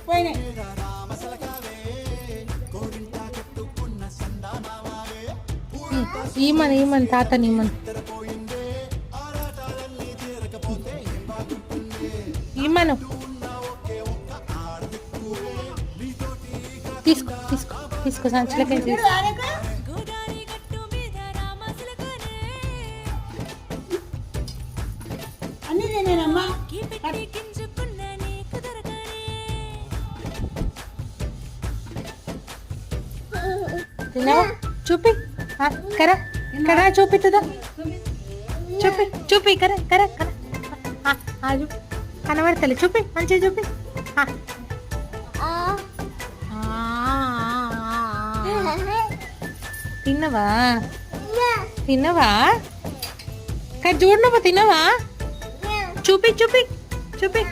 పోయినాయి ఈమని ఈమని తాతని ఈమని ఈమను తీసుకో తీసుకో తీసుకో సంచులకే తీసుకో. అన్ని నేనేనమ్మా తిన్నావా? చూపి. కరా కరా చూపిస్తుందా చూపి చూపి కరా కరా కరా. చూపి కనబడతలే. చూపి మంచిగా చూపి. తిన్నవా? తిన్నవా? కానీ చూడనవా తిన్నవా? చూపి చూపి చూపి.